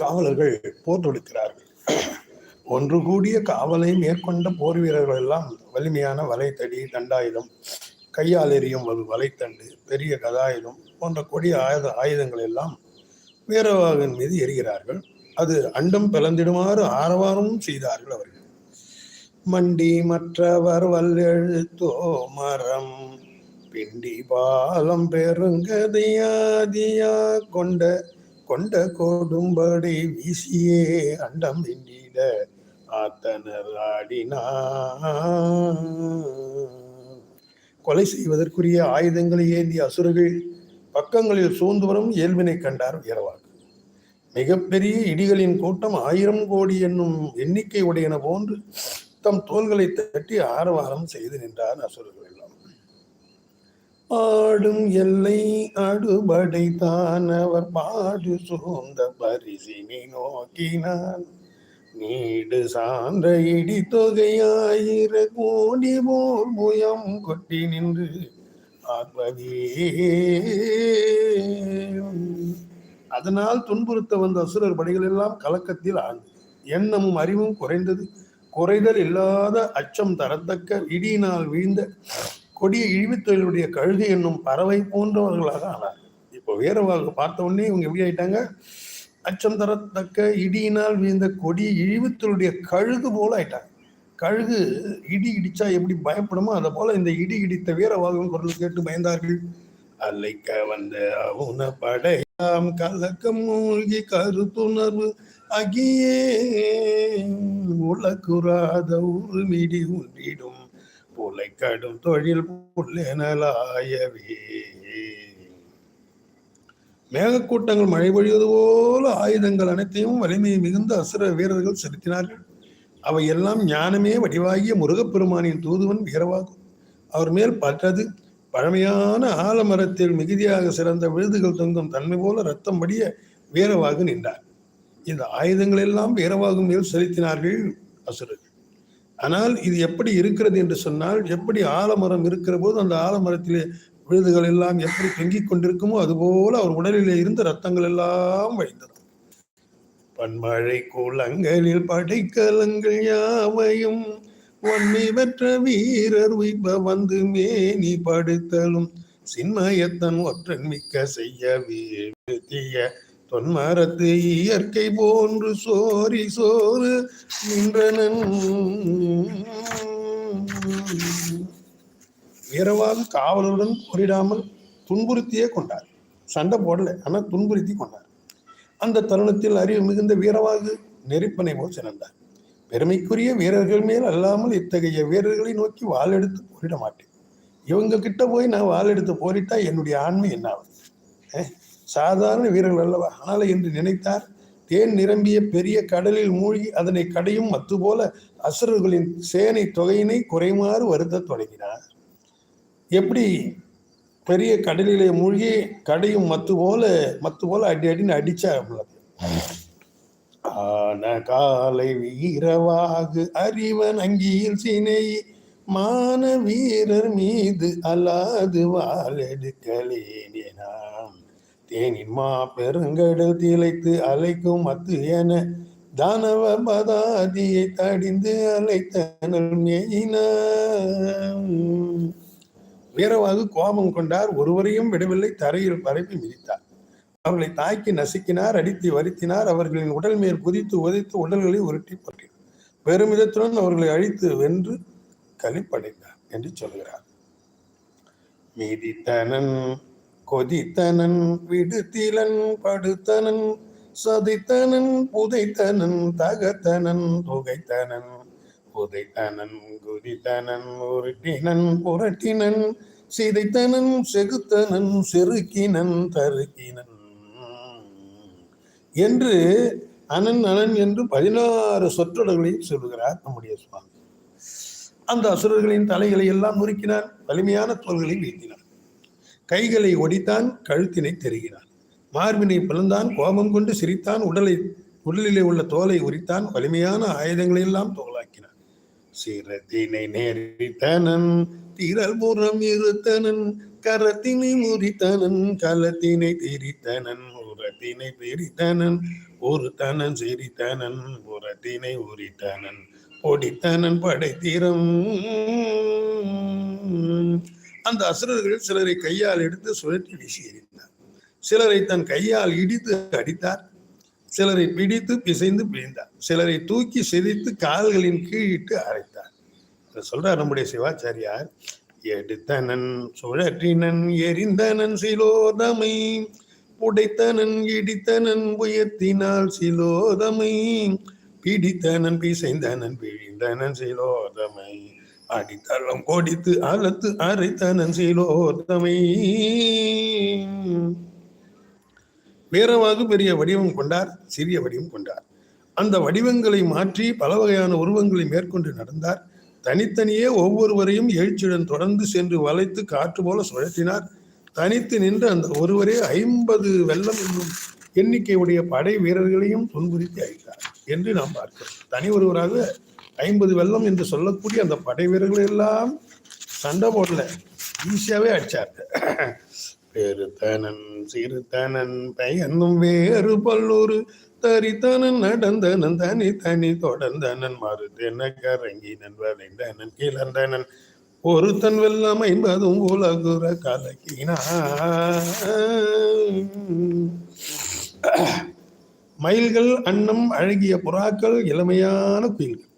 காவலர்கள் போர் தொடுக்கிறார்கள் ஒன்று கூடிய காவலை மேற்கொண்ட போர் வீரர்கள் எல்லாம் வலிமையான வலைத்தடி தண்டாயுதம் கையால் எறியும் ஒரு வலைத்தண்டு பெரிய கதாயுதம் போன்ற கொடிய ஆயுத ஆயுதங்கள் எல்லாம் வீரவாகன் மீது எரிகிறார்கள். அது அண்டம் பிளந்திடுமாறு ஆரவாரமும் செய்தார்கள் அவர்கள். மண்டி மற்றவர் வல்லெழுத்தோ மரம் பிண்டி பாலம் பெருங்கதையாதியா கொண்ட கொண்ட கொடும்படி வீசியே அண்டம் பிண்டிட ஆத்தனர் ஆடினா கொலை செய்வதற்குரிய ஆயுதங்களை ஏந்திய அசுரர்கள் பக்கங்களில் சூழ்ந்து வரும் இயல்பினை கண்டார் வீரவாக்கு மிகப்பெரிய இடிகளின் கூட்டம் ஆயிரம் கோடி என்னும் எண்ணிக்கை உடையன போன்று தம் தோள்களை தட்டி ஆரவாரம் செய்து நின்றார் அசுரர்கள். ஆடும் எல்லை அடுபடைத்தானவர் அவர் பாடு சூழ்ந்த பரிசினை நோக்கினான். நீடு சான்ற இடி தொகையாயிர கோடி போல் புயம் கொட்டி நின்று ஆத்மதியே அதனால் துன்புறுத்த வந்த அசுரர் படைகள் எல்லாம் கலக்கத்தில் ஆழ்ந்து எண்ணமும் அறிவும் குறைந்தது. குறைதல் இல்லாத அச்சம் தரத்தக்க இடியினால் வீழ்ந்த கொடிய இழிவுத்தொழிலுடைய கழுகு என்னும் பறவை போன்றவர்களாக ஆனார். இப்போ வீரவாக பார்த்த உடனே இவங்க எப்படி ஆயிட்டாங்க? அச்சம் தரத்தக்க இடியினால் வீழ்ந்த கொடிய இழிவுத்தொழிலுடைய கழுகு போல ஆயிட்டாங்க. கழுகு இடி இடிச்சா எப்படி பயப்படுமோ அதை போல இந்த இடி இடித்த வீரவாகம் குரல் கேட்டு பயந்தார்கள். அலைக்க வந்த அவுன படையாம் கலக்கம் மூழ்கி கருத்துணர்வு அகியே உலகுறாத உருமிடி உண்டிடும் புலை கடும் தொழில் புல்லெனலாயவே. மேகக்கூட்டங்கள் மழை பொழிவது போல ஆயுதங்கள் அனைத்தையும் வலிமை மிகுந்த அசுர வீரர்கள் செலுத்தினார்கள். அவை எல்லாம் ஞானமே வடிவாகிய முருகப்பெருமானின் தூதுவன் வீரவாகும். அவர் மேல் பற்றது பழமையான ஆலமரத்தில் மிகுதியாக சிறந்த விழுதுகள் தொங்கும் தன்மை போல ரத்தம் படிய வீரவாகு நின்றார். இந்த ஆயுதங்கள் எல்லாம் வீரவாகும் மேல் செலுத்தினார்கள் அசுரர்கள். ஆனால் இது எப்படி இருக்கிறது என்று சொன்னால் எப்படி ஆலமரம் இருக்கிற போது அந்த ஆலமரத்திலே விழுதுகள் எல்லாம் எப்படி தொங்கிக் கொண்டிருக்குமோ அதுபோல அவர் உடலிலே இருந்த ரத்தங்கள் எல்லாம் வழிந்தது. பன்மழை கூலங்களில் படைக்கலங்கள் யாவையும் ஒன்மை பெற்ற வீரர் உய்ப வந்து மேனி படுத்தலும் சின்மயத்தன் ஒற்றன் மிக்க செய்ய வீழ்த்திய தொன்மரத்து இயற்கை போன்று சோரி சோறு நின்றனன். வீரவாக காவலருடன் போரிடாமல் துன்புறுத்தியே கொண்டார். சண்டை போடல ஆனால் துன்புறுத்தி கொண்டார். அந்த தருணத்தில் அறிவு மிகுந்த வீரவாகு நெருப்பனை போல் சிறந்தார். பெருமைக்குரிய வீரர்கள் மேல் அல்லாமல் இத்தகைய வீரர்களை நோக்கி வாள் எடுத்து போரிட மாட்டேன். இவங்க கிட்ட போய் நான் வாள் எடுத்து போரிட்டா என்னுடைய ஆண்மை என்ன ஆகுது சாதாரண வீரர்கள் அல்லவா? ஆனால் என்று நினைத்தார் தேன் நிரம்பிய பெரிய கடலில் மூழ்கி அதனை கடையும் மத்து போல அசுரர்களின் சேனை தொகையினை குறைமாறு வருத்த தொடங்கினார். எப்படி பெரிய கடலிலே மூழ்கி கடையும் மத்து போல மத்து போல அடி அடின்னு அடிச்சா ஆன காலை வீரவாகு அறிவன் அங்கியில் சினை மான வீரர் மீது அல்லாது வாழெடுக்கலேனாம் தேனின் மா பெருங்கடல் திளைத்து அலைக்கும் அத்து என தானவ பதாதியை தடிந்து அலைத்தனல் வீரவாகு கோபம் கொண்டார் ஒருவரையும் விடவில்லை தரையில் பரப்பி மிதித்தார். அவர்களை தாக்கி நசுக்கினார் அடித்து வருத்தினார் அவர்களின் உடல் மேல் குதித்து உதைத்து உடல்களை உருட்டி போட்டினார். பெருமிதத்துடன் அவர்களை அழித்து வென்று களிப்படைந்தார் என்று சொல்கிறார். மீதித்தனன் கொதித்தனன் விடுத்திலன் படுத்தனன் சதித்தனன் புதைத்தனன் தகத்தனன் புகைத்தனன். புதைத்தனன் குதித்தனன் உருட்டினன் புரட்டினன் சிதைத்தனன் செகுத்தனன் செருக்கினன் தருக்கினன். என்று அனன் அனன் என்று பதினாறு சொற்றொடர்களை சொல்லுகிறார் நம்முடைய சுவாமி. அந்த அசுரர்களின் தலைகளை எல்லாம் முறுக்கினார் வலிமையான தோள்களை வீழ்த்தினான். கைகளை ஒடித்தான் கழுத்தினை தெருகினான் மார்பினை பிளந்தான் கோபம் கொண்டு சிரித்தான் உடலை உடலிலே உள்ள தோலை உரித்தான் வலிமையான ஆயுதங்களை எல்லாம் தோலாக்கினான். சிரத்தினை நேரித்தனன் திரல்புறம் இருத்தனன் கரத்தினை முறித்தனன் கலத்தினை திரித்தனன் உரத்தினை பிரித்தனன் ஒரு தனன் சிரித்தனன் உரத்தினை உரித்தனன் பொடித்தனன் படைத்தீரம். அந்த அசுரர்கள் சிலரை கையால் எடுத்து சுழற்றி வீசி எறிந்தார். சிலரை தன் கையால் இடித்து அடித்தார். சிலரை பிடித்து பிசைந்து பிழிந்தார் சிலரை தூக்கி சிதைத்து கால்களின் கீழிட்டு அரைத்தார். சொல்றார் நம்முடைய சிவாச்சாரியார் எடுத்தனன் சுழற்றினன் எரிந்தனன் சிலோதமை. புடைத்தனன் இடித்தனன் உயர்த்தினால் சிலோதமை. பிடித்தனன் பிசைந்தனன் பிழிந்தனன் சிலோதமை. அடித்தளம் கோடித்து அலத்து அரைத்தனன் சீலோத்தமை வேறவாக பெரிய வடிவம் கொண்டார் சிறிய வடிவம் கொண்டார். அந்த வடிவங்களை மாற்றி பல வகையான உருவங்களை மேற்கொண்டு நடந்தார். தனித்தனியே ஒவ்வொருவரையும் எழுச்சியுடன் தொடர்ந்து சென்று வளைத்து காற்று போல சுழற்றினார். தனித்து நின்று அந்த ஒருவரே ஐம்பது வெள்ளம் என்னும் எண்ணிக்கையுடைய படை வீரர்களையும் துன்புறுத்தி அழித்தார் என்று நாம் பார்க்கிறோம். தனி ஒருவராக ஐம்பது வெள்ளம் என்று சொல்லக்கூடிய அந்த படை வீரர்கள் எல்லாம் சண்டை போடல. ஈஸியாவே அடிச்சார். பெருத்தனன் சிறுத்தனன் பையனும் வேறு பல்லூரு. தரித்தனன் நடந்தனன் தனி தனி தொடர்ந்தனன் மறுத்தென கரங்கி வரைந்தனன் கிளந்தனன் ஒருத்தன் வெள்ளம் ஐம்பதும் உலகுற கலக்கினா மயில்கள் அன்னம் அழகிய புறாக்கள் இளமையான குயில்கள்.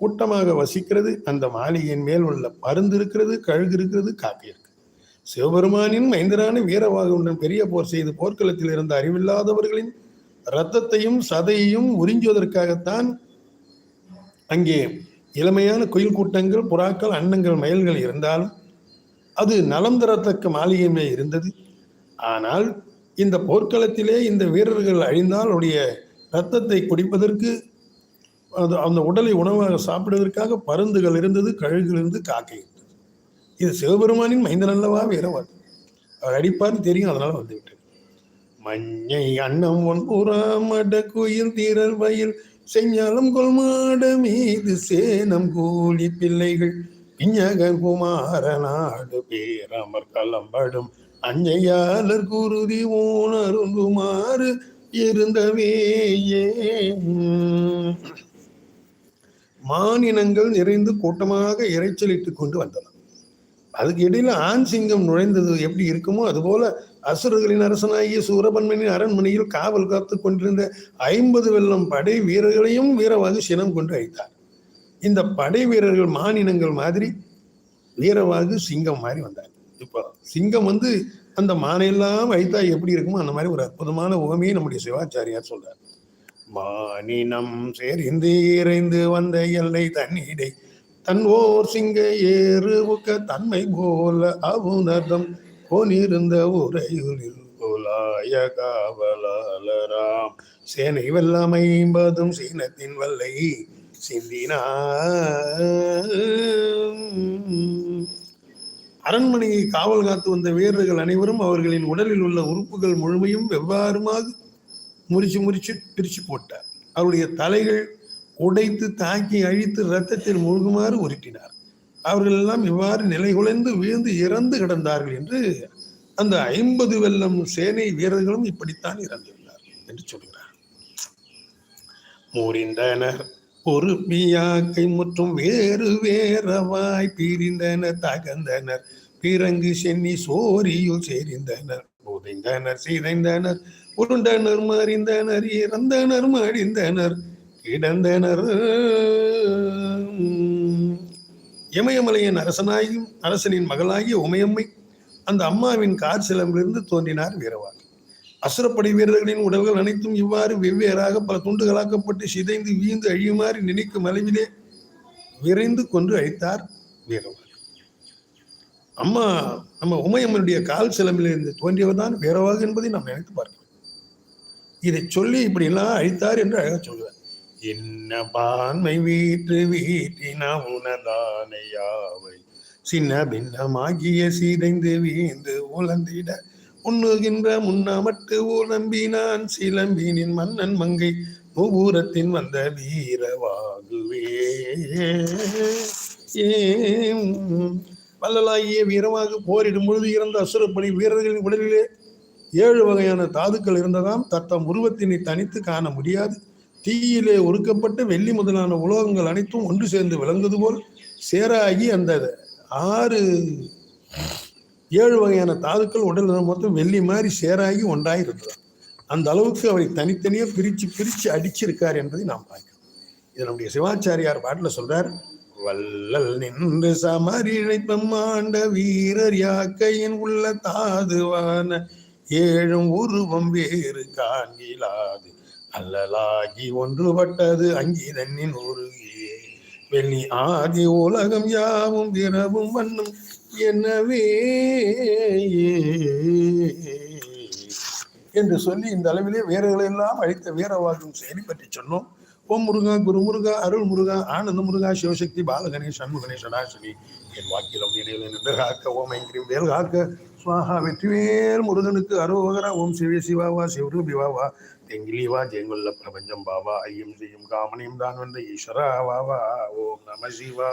கூட்டமாக வசிக்கிறது அந்த மாளிகையின் மேல் உள்ள பருந்து இருக்கிறது கழுகு இருக்கிறது காக்கை இருக்கு. சிவபெருமானின் மைந்தரான வீரவாகுடன் பெரிய போர் செய்து போர்க்களத்தில் இருந்த அறிவில்லாதவர்களின் இரத்தத்தையும் சதையையும் உறிஞ்சுவதற்காகத்தான் அங்கே இளமையான குயில் கூட்டங்கள் புறாக்கள் அன்னங்கள் மயில்கள் இருந்தாலும் அது நலம் தரத்தக்க மாளிகையுமே இருந்தது. ஆனால் இந்த போர்க்களத்திலே இந்த வீரர்கள் அழிந்தால் உடைய இரத்தத்தை குடிப்பதற்கு அது அந்த உடலை உணவாக சாப்பிடுவதற்காக பருந்துகள் இருந்தது கழுகுகள் இருந்து காக்கை இருந்தது. இது சிவபெருமானின் மைந்தன் அல்லவா? வீரவாள் அவர் அடிப்பார்னு தெரியும் அதனால வந்துவிட்டது. மஞ்சை அன்னம் ஒன்புறாம் அட குயில் தீரர் வயல் செஞ்சாலும் கொள்மாட மீது சேனம் கூலி பிள்ளைகள். பிஞகர் குமார நாடு பேரமர் கலம்படும் அஞ்சையாளர் குருதி ஊனருந்துமாறு இருந்தவே மானினங்கள் நிறைந்து கூட்டமாக இறைச்சலிட்டு கொண்டு வந்தன. அதுக்கு இடையில ஆண் சிங்கம் நுழைந்தது எப்படி இருக்குமோ அதுபோல அசுரர்களின் அரசனாகிய சூரபன்மனின் அரண்மனையில் காவல் காத்து கொண்டிருந்த ஐம்பது வெள்ளம் படை வீரர்களையும் வீரவாகு சினம் கொண்டு அழித்தார். இந்த படை வீரர்கள் மானினங்கள் மாதிரி வீரவாகு சிங்கம் மாதிரி வந்தார். இப்போ சிங்கம் வந்து அந்த மானையெல்லாம் வைத்தா எப்படி இருக்குமோ அந்த மாதிரி ஒரு அற்புதமான உகமையை நம்முடைய சிவாச்சாரியார் சொல்றார். மானினம் சேரிந்து இறைந்து வந்த எல்லை தன்னிடை. தன் ஓர் சிங்க ஏறுவுக்க தன்மை போல அவுனதம் போனிருந்த உரையுளில் கோலாய காவலாளராம். சேனை வெல்லம் ஐம்பதும் சீனத்தின் வல்லை சிந்தினா அரண்மனையை காவல் காத்து வந்த வீரர்கள் அனைவரும் அவர்களின் உடலில் உள்ள உறுப்புகள் முழுமையும் வெவ்வாறுமாக முறிச்சு முறிச்சு பிரிச்சு போட்டார். அவருடைய தலைகள் உடைத்து தாக்கி அழித்து ரத்தத்தில் மூழ்குமாறு உருட்டினார். அவர்கள் எல்லாம் இவ்வாறு நிலைகுலைந்து வீழ்ந்து இறந்து கிடந்தார்கள் என்று அந்த ஐம்பது வெள்ளம் சேனை வீரர்களும் இப்படித்தான் இறந்துள்ளார் என்று சொல்கிறார். முறிந்தனர் பொறுமையாக மற்றும் வேறு வேறவாய் பிரிந்தனர் தகந்தனர் பிறங்கு சென்னி சோரியுள் சேரிந்தனர் புதைந்தனர் சிதைந்தனர் உருண்டனர் மறிந்தனர் இறந்தனர் மடிந்தனர் கிடந்தனர். இமயமலையின் அரசனாயும் அரசனின் மகளாகிய உமையம்மை அந்த அம்மாவின் கார் சிலம்பிலிருந்து தோன்றினார் வீரவாள். அசுரப்படை வீரர்களின் உடல்கள் அனைத்தும் இவ்வாறு வெவ்வேறாக பல துண்டுகளாக்கப்பட்டு சிதைந்து வீழ்ந்து அழியுமாறு நினைக்கும் அளவிலே விரைந்து கொன்று அழித்தார் வீரவான் அம்மா நம்ம உமையம்மனுடைய கால் சிலம்பிலிருந்து தோன்றியவர் தான் வீரவாக என்பதை நாம் நினைத்து பார்க்கலாம் இதை சொல்லி இப்படி எல்லாம் அழித்தார் என்று அழகா சொல்லுவார் என்ன பான்மை வீற்று வீட்டினா உனதானையாவை சின்ன பின்னமாகிய சீதைந்து வீந்து உழந்திட உண்ணுகின்ற முன்னமட்டு உலம்பினான் சிலம்பினின் மன்னன் மங்கை மூபூரத்தின் வந்த வீரவாகுவே ஏ வல்லலாகிய வீரமாக போரிடும் பொழுது இறந்த அசுரப்பணி வீரர்களின் உடலிலே ஏழு வகையான தாதுக்கள் இருந்ததாம். தத்தம் உருவத்தினை தனித்து காண முடியாது. தீயிலே ஒடுக்கப்பட்ட வெள்ளி முதலான உலோகங்கள் அனைத்தும் ஒன்று சேர்ந்து விளங்குது போல் சேராகி அந்த ஆறு ஏழு வகையான தாதுக்கள் உடல் மொத்தம் வெள்ளி மாதிரி சேராகி ஒன்றாய் இருந்தது அந்த அளவுக்கு அவரை தனித்தனியாக பிரித்து பிரித்து அடிச்சிருக்கார் என்பதை நாம் பார்க்கிறோம். இது நம்முடைய சிவாச்சாரியார் பாட்டில் சொல்றார் வள்ளல் நின்று சமரிழைப்பம் ஆண்ட வீரர் யாக்கையின் உள்ள தாதுவான ஏழும் உருவம் வேறு காண்கிலாது. அல்லலாகி ஒன்றுபட்டது அங்கிதன்னின் உருகியே வெள்ளி ஆதி உலகம் யாவும் பிறவும் வண்ணம் எனவே என்று சொல்லி இந்த அளவிலே வீரர்களை எல்லாம் அழித்த வீரவாதம் செயலி பற்றி சொன்னோம். ஓம் முருகா குரு முருகா அருள் முருகா ஆனந்த முருகா சிவசக்தி பாலகணேஷ் சண்முகணேஷ் சடாசினி என் வாக்கிலம் நிலையில் நின்று காக்க ஓம் ஐங்கிரிம் வேல் காக்க. சுவாஹா வெற்றிவேல் முருகனுக்கு அரோகரா ஓம் சிவே சிவாவா சிவரூபிவாவா தெங்கிலிவா ஜெயங்குள்ள பிரபஞ்சம் பாவா ஐயம் செய்யும் காமனையும் தான் வந்த ஈஸ்வரா வாவா ஓம் நம சிவா